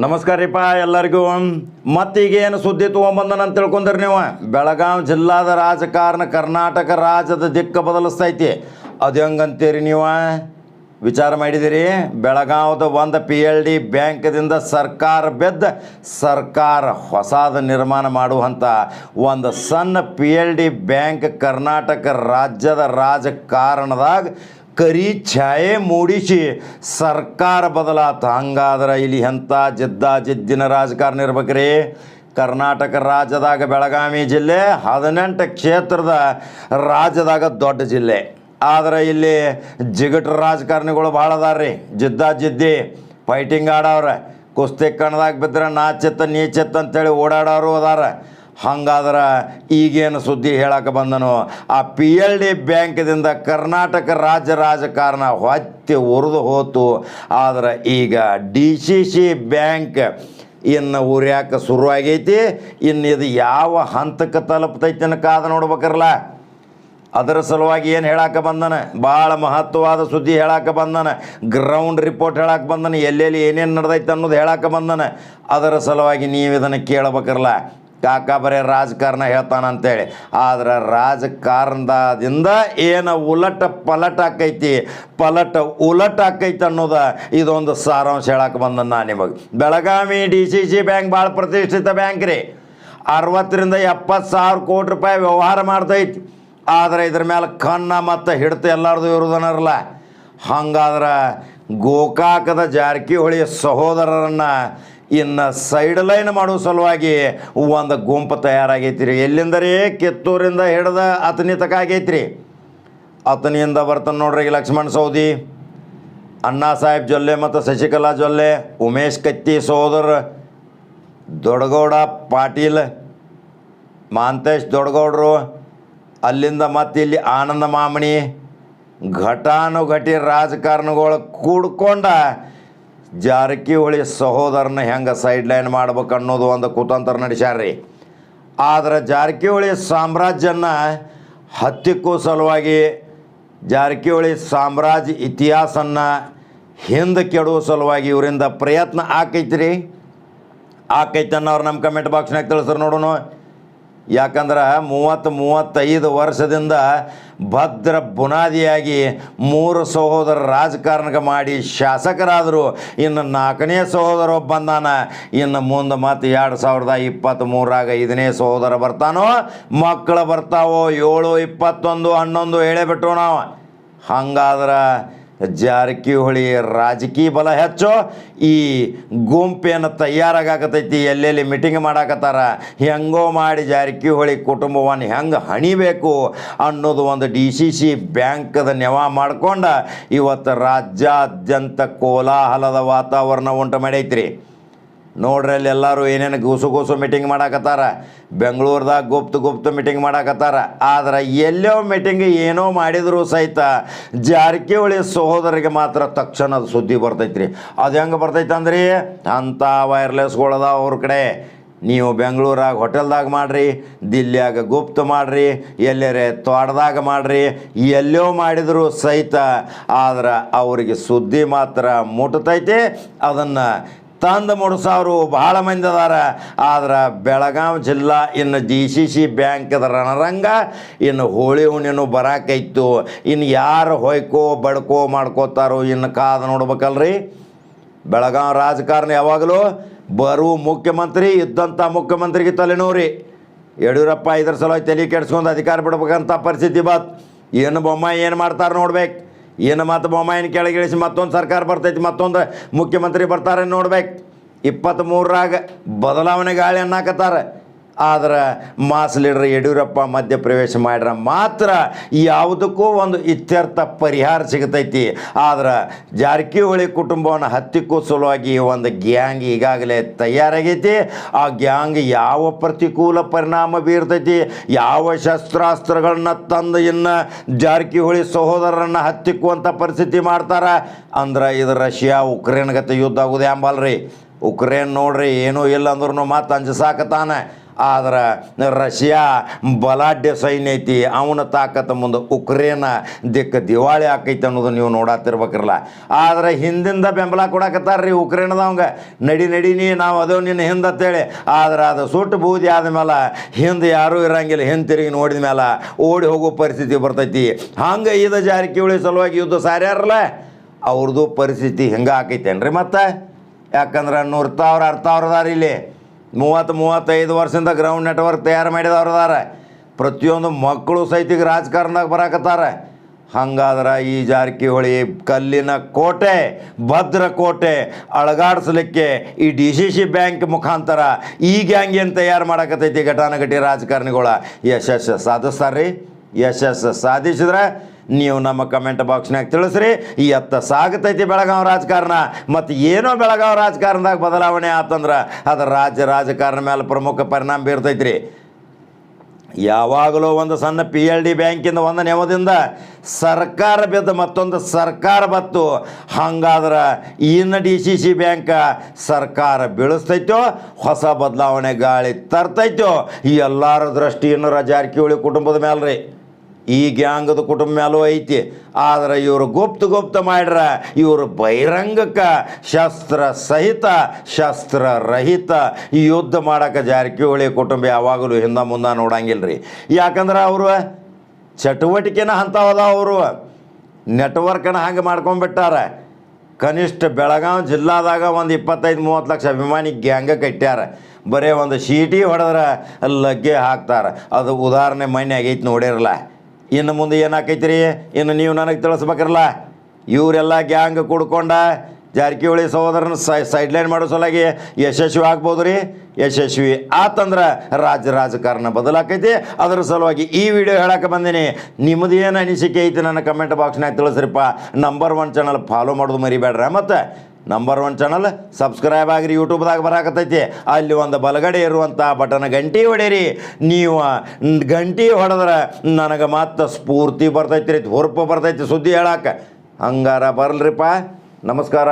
ನಮಸ್ಕಾರ ರೀಪ ಎಲ್ಲರಿಗೂ. ಮತ್ತೀಗೇನು ಸುದ್ದಿ ತೊಗೊಂಬಂದನ ಅಂತ ತಿಳ್ಕೊಂಡ್ರಿ ನೀವು? ಬೆಳಗಾವಿ ಜಿಲ್ಲಾದ ರಾಜಕಾರಣ ಕರ್ನಾಟಕ ರಾಜ್ಯದ ದಿಕ್ಕ ಬದಲಿಸ್ತೈತಿ. ಅದು ಹೆಂಗಂತೀರಿ ನೀವು? ವಿಚಾರ ಮಾಡಿದಿರಿ. ಬೆಳಗಾವದ ಒಂದು ಪಿ ಎಲ್ ಡಿ ಬ್ಯಾಂಕ್ದಿಂದ ಸರ್ಕಾರ ಬೆದ್ದ ಸರ್ಕಾರ ಹೊಸದ ನಿರ್ಮಾಣ ಮಾಡುವಂಥ ಒಂದು ಸಣ್ಣ P L D bank Karnataka ರಾಜ್ಯದ ರಾಜಕಾರಣದಾಗ ಕರಿ ಛಾಯೆ ಮೂಡಿಸಿ. ಸರ್ಕಾರ ಬದಲಾತ. ಹಂಗಾದ್ರೆ ಇಲ್ಲಿ ಎಂಥ ಜಿದ್ದ ಜಿದ್ದಿನ ರಾಜಕಾರಣ ಇರ್ಬೇಕ್ರಿ? ಕರ್ನಾಟಕ ರಾಜ್ಯದಾಗ ಬೆಳಗಾವಿ ಜಿಲ್ಲೆ ಹದಿನೆಂಟು ಕ್ಷೇತ್ರದ ರಾಜ್ಯದಾಗ ದೊಡ್ಡ ಜಿಲ್ಲೆ. ಆದ್ರೆ ಇಲ್ಲಿ ಜಿಗಟು ರಾಜಕಾರಣಿಗಳು ಭಾಳ ಅದಾರ್ರಿ. ಜಿದ್ದ ಜಿದ್ದಿ ಫೈಟಿಂಗ್ ಆಡವ್ರೆ. ಕುಸ್ತಿ ಕಣದಾಗ ಬಿದ್ದರೆ ನಾಚಿತ್ತ, ನೀಚಿತ್ತ ಅಂತೇಳಿ ಓಡಾಡೋರು ಅದಾರ. ಹಂಗಾದ್ರೆ ಈಗೇನು ಸುದ್ದಿ ಹೇಳಕ್ಕೆ ಬಂದನು, ಆ ಪಿ ಎಲ್ ಡಿ ಬ್ಯಾಂಕ್ದಿಂದ ಕರ್ನಾಟಕ ರಾಜ್ಯ ರಾಜಕಾರಣ ಹೊತ್ತಿ ಉರಿದು ಹೋತು. ಆದ್ರೆ ಈಗ ಡಿ ಸಿ ಸಿ ಬ್ಯಾಂಕ್ ಇನ್ನು ಉರ್ಯಾಕ ಶುರುವಾಗೈತಿ. ಇನ್ನು ಇದು ಯಾವ ಹಂತಕ್ಕೆ ತಲುಪ್ತೈತಿ ಕಾದ ನೋಡ್ಬೇಕರಲ್ಲ ಅದರ ಸಲುವಾಗಿ ಏನು ಹೇಳಕ್ಕೆ ಬಂದನ? ಭಾಳ ಮಹತ್ವವಾದ ಸುದ್ದಿ ಹೇಳಕ್ಕೆ ಬಂದನ. ಗ್ರೌಂಡ್ ರಿಪೋರ್ಟ್ ಹೇಳಕ್ಕೆ ಬಂದನ. ಎಲ್ಲೆಲ್ಲಿ ಏನೇನು ನಡೆದೈತೆ ಅನ್ನೋದು ಹೇಳಕ್ಕೆ ಬಂದನ. ಅದರ ಸಲುವಾಗಿ ನೀವು ಇದನ್ನು ಕೇಳಬೇಕರಲ್ಲ ಕಾಕ ಬರೀ ರಾಜಕಾರಣ ಹೇಳ್ತಾನ ಅಂತೇಳಿ ಆದ್ರೆ ರಾಜಕಾರಣದಿಂದ ಏನು ಉಲಟ ಪಲಟ ಆಕೈತಿ? ಪಲಟ ಉಲಟ ಆಕೈತಿ ಅನ್ನೋದ ಇದೊಂದು ಸಾರಾಂಶ ಹೇಳಕ್ಕೆ ಬಂದ ನಾನು ನಿಮಗೆ. Belagavi D C C bank ಭಾಳ ಪ್ರತಿಷ್ಠಿತ ಬ್ಯಾಂಕ್ ರೀ. ಅರವತ್ತರಿಂದ ಎಪ್ಪತ್ತು ಸಾವಿರ ಕೋಟಿ ರೂಪಾಯಿ ವ್ಯವಹಾರ ಮಾಡ್ತೈತಿ. ಆದರೆ ಇದ್ರ ಮೇಲೆ ಕಣ್ಣ ಮತ್ತು ಹಿಡ್ತ ಎಲ್ಲರದು ಇರೋದನ್ನರಲ್ಲ ಹಂಗಾದ್ರೆ ಗೋಕಾಕದ ಜಾರಕಿಹೊಳಿ ಸಹೋದರರನ್ನು ಇನ್ನು ಸೈಡ್ ಲೈನ್ ಮಾಡೋ ಸಲುವಾಗಿ ಒಂದು ಗುಂಪು ತಯಾರಾಗೈತಿ ರೀ ಕೆತ್ತೂರಿಂದ ಕಿತ್ತೂರಿಂದ ಹಿಡ್ದ ಅತನಿ ತಕ ಆಗೈತ್ರಿ. ಅತನಿಯಿಂದ ಬರ್ತಾನೆ ನೋಡ್ರಿ ಲಕ್ಷ್ಮಣ್ ಸೌದಿ, ಅಣ್ಣಾ ಸಾಹೇಬ್ ಜೊಲ್ಲೆ ಮತ್ತು ಶಶಿಕಲಾ ಜೊಲ್ಲೆ, ಉಮೇಶ್ ಕತ್ತಿ ಸಹೋದರ ದೊಡ್ಡಗೌಡ ಪಾಟೀಲ್, ಮಾಂತೇಶ್ ದೊಡ್ಡಗೌಡರು, ಅಲ್ಲಿಂದ ಮತ್ತು ಇಲ್ಲಿ ಆನಂದ ಮಾಮಣಿ, ಘಟಾನುಘಟಿ ರಾಜಕಾರಣಗಳು ಕೂಡ್ಕೊಂಡ ಜಾರಕಿಹೊಳಿ ಸಹೋದರನ ಹೆಂಗೆ ಸೈಡ್ ಲೈನ್ ಮಾಡ್ಬೇಕು ಅನ್ನೋದು ಒಂದು ಕುತಂತ್ರ ನಡೆಸ್ಯಾರ್ರಿ. ಆದ್ರೆ ಜಾರಕಿಹೊಳಿ ಸಾಮ್ರಾಜ್ಯನ ಹತ್ತಿಕ್ಕೋ ಸಲುವಾಗಿ ಜಾರಕಿಹೊಳಿ ಸಾಮ್ರಾಜ್ಯ ಇತಿಹಾಸನ್ನ ಹಿಂದೆ ಕೆಡುವ ಸಲುವಾಗಿ ಇವರಿಂದ ಪ್ರಯತ್ನ ಆಕೈತ್ರಿ. ಆಕೈತನ್ನ ಅವ್ರು ನಮ್ಮ ಕಮೆಂಟ್ ಬಾಕ್ಸ್ನಾಗ ತಿಳಿಸ್ರಿ ನೋಡೋಣ ಯಾಕಂದ್ರೆ ಮೂವತ್ತು ಮೂವತ್ತೈದು ವರ್ಷದಿಂದ ಭದ್ರ ಬುನಾದಿಯಾಗಿ ಮೂರು ಸಹೋದರ ರಾಜಕಾರಣಕ್ಕೆ ಮಾಡಿ ಶಾಸಕರಾದರು. ಇನ್ನು ನಾಲ್ಕನೇ ಸಹೋದರ ಬಂದಾನ ಇನ್ನು ಮುಂದೆ ಮತ್ತು ಎರಡು ಸಾವಿರದ ಇಪ್ಪತ್ತ್ಮೂರಾಗ ಐದನೇ ಸಹೋದರ ಬರ್ತಾನೋ, ಮಕ್ಕಳು ಬರ್ತಾವೋ, ಏಳು, ಇಪ್ಪತ್ತೊಂದು, ಹನ್ನೊಂದು ಹೇಳೇ ಬಿಟ್ಟು ನಾವು. ಹಂಗಾದ್ರೆ ಜಾರಕಿಹೊಳಿ ರಾಜಕೀಯ ಬಲ ಹೆಚ್ಚು. ಈ ಗುಂಪೇನು ತಯಾರಾಗತೈತಿ ಎಲ್ಲೆಲ್ಲಿ ಮೀಟಿಂಗ್ ಮಾಡಾಕತ್ತಾರ, ಹೆಂಗೋ ಮಾಡಿ ಜಾರಕಿಹೊಳಿ ಕುಟುಂಬವನ್ನು ಹೆಂಗೆ ಹಣಿಬೇಕು ಅನ್ನೋದು ಒಂದು ಡಿ ಸಿ ಸಿ ಬ್ಯಾಂಕದ ನೆವ ಮಾಡ್ಕೊಂಡ ಇವತ್ತು ರಾಜ್ಯಾದ್ಯಂತ ಕೋಲಾಹಲದ ವಾತಾವರಣ ಉಂಟು ಮಾಡೈತ್ರಿ. ನೋಡ್ರಿ ಅಲ್ಲಿ ಎಲ್ಲರೂ ಏನೇನು ಗುಸು ಗುಸು ಮೀಟಿಂಗ್ ಮಾಡಾಕತ್ತಾರ, ಬೆಂಗಳೂರ್ದಾಗ ಗುಪ್ತ ಗುಪ್ತ ಮೀಟಿಂಗ್ ಮಾಡಾಕತ್ತಾರ, ಆದ್ರೆ ಎಲ್ಲೋ ಮೀಟಿಂಗ್ ಏನೋ ಮಾಡಿದ್ರು ಸಹಿತ ಜಾರಕಿಹೊಳಿ ಸಹೋದರಿಗೆ ಮಾತ್ರ ತಕ್ಷಣದ ಸುದ್ದಿ ಬರ್ತೈತ್ರಿ. ಅದು ಹೆಂಗೆ ಬರ್ತೈತೆ ಅಂದ್ರಿ ಅಂಥ ವೈರ್ಲೆಸ್ಗಳದ ಅವ್ರ ಕಡೆ. ನೀವು ಬೆಂಗಳೂರಾಗ ಹೋಟೆಲ್ದಾಗ ಮಾಡಿರಿ, ದಿಲ್ಲಿಯಾಗ ಗುಪ್ತ ಮಾಡಿರಿ, ಎಲ್ಲರೇ ತೋಟದಾಗ ಮಾಡಿರಿ, ಎಲ್ಲೋ ಮಾಡಿದರೂ ಸಹಿತ, ಆದ್ರೆ ಅವರಿಗೆ ಸುದ್ದಿ ಮಾತ್ರ ಮುಟ್ತೈತಿ, ಅದನ್ನು ತಂದು ಮುಡ್ಸೋರು ಭಾಳ ಮಂದಿ ಅದಾರ. ಆದ್ರೆ ಬೆಳಗಾವಿ ಜಿಲ್ಲಾ ಇನ್ನು ಜಿ ಸಿ ಸಿ ಬ್ಯಾಂಕದ ರಣರಂಗ ಇನ್ನು ಹೋಳಿ ಹುಣ್ಣಿನೂ ಬರಾಕೈತು. ಇನ್ನು ಯಾರು ಹೊಯ್ಕೋ ಬಡ್ಕೋ ಮಾಡ್ಕೋತಾರೋ ಇನ್ನು ಕಾದು ನೋಡ್ಬೇಕಲ್ರಿ. ಬೆಳಗಾವಿ ರಾಜಕಾರಣ ಯಾವಾಗಲೂ ಬರುವ ಮುಖ್ಯಮಂತ್ರಿ ಇದ್ದಂಥ ಮುಖ್ಯಮಂತ್ರಿಗೆ ತಲೆನೋರಿ ಯಡಿಯೂರಪ್ಪ ಇದ್ರ ಸಲ ತಲೆ ಕೆಡ್ಸ್ಕೊಂಡು ಅಧಿಕಾರ ಬಿಡ್ಬೇಕಂತ ಪರಿಸ್ಥಿತಿ ಬಾತ್ ಏನು ಬೊಮ್ಮ ಏನು ಮಾಡ್ತಾರೆ ನೋಡ್ಬೇಕು. ಏನು ಮತ್ತು ಬೊಮ್ಮಾಯಿನ ಕೆಳಗಿಳಿಸಿ ಮತ್ತೊಂದು ಸರ್ಕಾರ ಬರ್ತೈತಿ, ಮತ್ತೊಂದು ಮುಖ್ಯಮಂತ್ರಿ ಬರ್ತಾರೆ ನೋಡ್ಬೇಕು. ಇಪ್ಪತ್ತ್ಮೂರರಾಗ ಬದಲಾವಣೆ ಗಾಳಿ ಅನ್ನಕತ್ತಾರ. ಆದ್ರೆ ಮಾಸ್ ಲೀಡರ್ ಯಡಿಯೂರಪ್ಪ ಮಧ್ಯಪ್ರವೇಶ ಮಾಡ್ರ ಮಾತ್ರ ಯಾವುದಕ್ಕೂ ಒಂದು ಇತ್ಯರ್ಥ ಪರಿಹಾರ ಸಿಗತೈತಿ. ಆದ್ರೆ ಜಾರಕಿಹೊಳಿ ಕುಟುಂಬವನ್ನು ಹತ್ತಿಕ್ಕೂ ಸಲುವಾಗಿ ಒಂದು ಗ್ಯಾಂಗ್ ಈಗಾಗಲೇ ತಯಾರಾಗೈತಿ. ಆ ಗ್ಯಾಂಗ್ ಯಾವ ಪ್ರತಿಕೂಲ ಪರಿಣಾಮ ಬೀರ್ತೈತಿ, ಯಾವ ಶಸ್ತ್ರಾಸ್ತ್ರಗಳನ್ನ ತಂದು ಇನ್ನು ಜಾರಕಿಹೊಳಿ ಸಹೋದರರನ್ನು ಹತ್ತಿಕ್ಕುವಂಥ ಪರಿಸ್ಥಿತಿ ಮಾಡ್ತಾರೆ? ಅಂದ್ರೆ ಇದು ರಷ್ಯಾ ಉಕ್ರೇನ್ ಗತೆ ಯುದ್ಧ ಆಗುದೇ ಅಂಬಲ್ರಿ. ಉಕ್ರೇನ್ ನೋಡ್ರಿ, ಏನೂ ಇಲ್ಲ ಅಂದ್ರೂ ಮತ್ತೆ ಅಂಜಸಾಕತಾನೆ ಆದ್ರೆ ರಷ್ಯಾ ಬಲಾಢ್ಯ ಸೈನ್ಯ ಐತಿ, ಅವನ ತಾಕತ್ತ ಮುಂದೆ ಉಕ್ರೇನ ದಿಕ್ಕ ದಿವಾಳಿ ಆಕೈತಿ ಅನ್ನೋದು ನೀವು ನೋಡತ್ತಿರ್ಬೇಕ್ರಲ್ಲ ಆದ್ರೆ ಹಿಂದಿಂದ ಬೆಂಬಲ ಕೊಡಕತ್ತಾರ್ರಿ ಉಕ್ರೇನದವಂಗೆ ನಡಿ ನಡೀನಿ ನಾವು ಅದು ನಿನ್ನ ಹಿಂದೆ ಅಂತೇಳಿ. ಆದ್ರೆ ಅದು ಸುಟ್ಟು ಬೂದಿ ಆದಮೇಲೆ ಹಿಂದೆ ಯಾರೂ ಇರಂಗಿಲ್ಲ, ಹಿಂದೆ ತಿರುಗಿ ನೋಡಿದ ಮೇಲೆ ಓಡಿ ಹೋಗೋ ಪರಿಸ್ಥಿತಿ ಬರ್ತೈತಿ. ಹಂಗೆ ಇದು ಜಾರಕಿಹೊಳಿ ಸಲುವಾಗಿ ಯುದ್ಧ ಸಾರ್ಯಾರಲ್ಲ ಅವ್ರದ್ದು ಪರಿಸ್ಥಿತಿ ಹಿಂಗೆ ಆಕೈತೇನ್ರಿ ಮತ್ತೆ? ಯಾಕಂದ್ರೆ ನೂರು ಸಾವಿರ ಅವ್ರದಾರ ಇಲ್ಲಿ. ಮೂವತ್ತು ಮೂವತ್ತೈದು ವರ್ಷದಿಂದ ಗ್ರೌಂಡ್ ನೆಟ್ವರ್ಕ್ ತಯಾರು ಮಾಡಿದವ್ರು ಅದಾರ. ಪ್ರತಿಯೊಂದು ಮಕ್ಕಳು ಸಹಿತ ಈಗ ರಾಜಕಾರಣದಾಗ ಬರಾಕತ್ತಾರೆ. ಹಂಗಾದ್ರೆ ಈ ಜಾರಕಿಹೊಳಿ ಕಲ್ಲಿನ ಕೋಟೆ ಭದ್ರ ಕೋಟೆ ಅಳಗಾಡಿಸ್ಲಿಕ್ಕೆ ಈ ಡಿ ಸಿ ಸಿ ಬ್ಯಾಂಕ್ ಮುಖಾಂತರ ಈ ಗ್ಯಾಂಗ್ ಏನು ತಯಾರು ಮಾಡಕತ್ತೈತಿ ಘಟಾನುಘಟಿ ರಾಜಕಾರಣಿಗಳ. ಯಶಸ್ಸು ಸಾಧಿಸ್ತಾರ್ರಿ. ಯಶಸ್ಸು ಸಾಧಿಸಿದ್ರೆ ನೀವು ನಮ್ಮ ಕಮೆಂಟ್ ಬಾಕ್ಸ್ನಾಗ ತಿಳಿಸ್ರಿ. ಈ ಎತ್ತ ಸಾಗತೈತಿ ಬೆಳಗಾವಿ ರಾಜಕಾರಣ. ಮತ್ತು ಏನೋ ಬೆಳಗಾವಿ ರಾಜಕಾರಣದಾಗ ಬದಲಾವಣೆ ಆತಂದ್ರೆ ಅದು ರಾಜ್ಯ ರಾಜಕಾರಣ ಮೇಲೆ ಪ್ರಮುಖ ಪರಿಣಾಮ ಬೀರ್ತೈತ್ರಿ. ಯಾವಾಗಲೂ ಒಂದು ಸಣ್ಣ ಪಿ ಎಲ್ ಡಿ ಬ್ಯಾಂಕಿಂದ ಒಂದು ನೆವದಿಂದ ಸರ್ಕಾರ ಬಿದ್ದು ಮತ್ತೊಂದು ಸರ್ಕಾರ ಬತ್ತು. ಹಂಗಾದ್ರೆ ಇನ್ನು ಡಿ ಸಿ ಸಿ ಬ್ಯಾಂಕ ಸರ್ಕಾರ ಬೀಳಿಸ್ತೈತೋ, ಹೊಸ ಬದಲಾವಣೆ ಗಾಳಿ ತರ್ತೈತೋ, ಈ ಎಲ್ಲರ ದೃಷ್ಟಿಯನ್ನು ಜಾರಕಿಹೊಳಿ ಕುಟುಂಬದ ಮೇಲೆ ರೀ ಈ ಗ್ಯಾಂಗದ ಕುಟುಂಬ ಮೇಲೂ ಐತಿ. ಆದ್ರೆ ಇವರು ಗುಪ್ತ ಗುಪ್ತ ಮಾಡ್ರ, ಇವರು ಬಹಿರಂಗಕ್ಕೆ ಶಸ್ತ್ರ ಸಹಿತ, ಶಸ್ತ್ರ ರಹಿತ ಈ ಯುದ್ಧ ಮಾಡಕ್ಕೆ ಜಾರಕಿಹೊಳಿ ಕುಟುಂಬ ಯಾವಾಗಲೂ ಹಿಂದೆ ಮುಂದೆ ನೋಡಂಗಿಲ್ಲ ರೀ ಯಾಕಂದ್ರೆ ಅವರು ಚಟುವಟಿಕೆನ ಅಂಥವದ ಅವರು. ನೆಟ್ವರ್ಕನ ಹಂಗೆ ಮಾಡ್ಕೊಂಡ್ಬಿಟ್ಟಾರ. ಕನಿಷ್ಠ ಬೆಳಗಾವಿ ಜಿಲ್ಲಾದಾಗ ಒಂದು ಇಪ್ಪತ್ತೈದು, ಮೂವತ್ತು ಲಕ್ಷ ಅಭಿಮಾನಿ ಗ್ಯಾಂಗ ಕಟ್ಟ್ಯಾರ. ಬರೀ ಒಂದು ಶೀಟಿ ಹೊಡೆದ್ರೆ ಲಗ್ಗೆ ಹಾಕ್ತಾರೆ. ಅದು ಉದಾಹರಣೆ ಮನೆ ಆಗೈತೆ ನೋಡಿರಲ್ಲ. ಇನ್ನು ಮುಂದೆ ಏನಾಕೈತಿ ರೀ ಇನ್ನು ನೀವು ನನಗೆ ತಿಳಿಸ್ಬೇಕ್ರಲ್ಲ? ಇವರೆಲ್ಲ ಗ್ಯಾಂಗ್ ಕುಡ್ಕೊಂಡ ಜಾರಕಿಹೊಳಿ ಸಹೋದರನ ಸೈ ಸೈಡ್ಲೈನ್ ಮಾಡೋ ಸಲುವಾಗಿ ಯಶಸ್ವಿ ಆಗ್ಬೋದು ರೀ. ಯಶಸ್ವಿ ಆತಂದ್ರೆ ರಾಜ್ಯ ರಾಜಕಾರಣ ಬದಲಾಕೈತಿ. ಅದರ ಸಲುವಾಗಿ ಈ ವಿಡಿಯೋ ಹೇಳಕ್ಕೆ ಬಂದೀನಿ. ನಿಮ್ಮದು ಏನು ಅನಿಸಿಕೆ ಐತಿ ನನ್ನ ಕಮೆಂಟ್ ಬಾಕ್ಸ್ನಾಗ ತಿಳಿಸ್ರಿಪ್ಪ. ನಂಬರ್ ಒನ್ ಚಾನಲ್ ಫಾಲೋ ಮಾಡೋದು ಮರಿಬೇಡ್ರ. ಮತ್ತು ನಂಬರ್ ಒನ್ ಚಾನಲ್ ಸಬ್ಸ್ಕ್ರೈಬ್ ಆಗಿರಿ ಯೂಟ್ಯೂಬ್ದಾಗ ಬರಾಕತ್ತೈತಿ. ಅಲ್ಲಿ ಒಂದು ಬಲಗಡೆ ಇರುವಂಥ ಬಟನ್ ಗಂಟಿ ಹೊಡೀರಿ. ನೀವು ಗಂಟಿ ಹೊಡೆದ್ರೆ ನನಗೆ ಮತ್ತೆ ಸ್ಫೂರ್ತಿ ಬರ್ತೈತಿ ರೀ ಹುರುಪು ಬರ್ತೈತಿ ಸುದ್ದಿ ಹೇಳಕ್ಕೆ ಹಂಗಾರ ಬರಲ್ರಿಪ್ಪ ನಮಸ್ಕಾರ.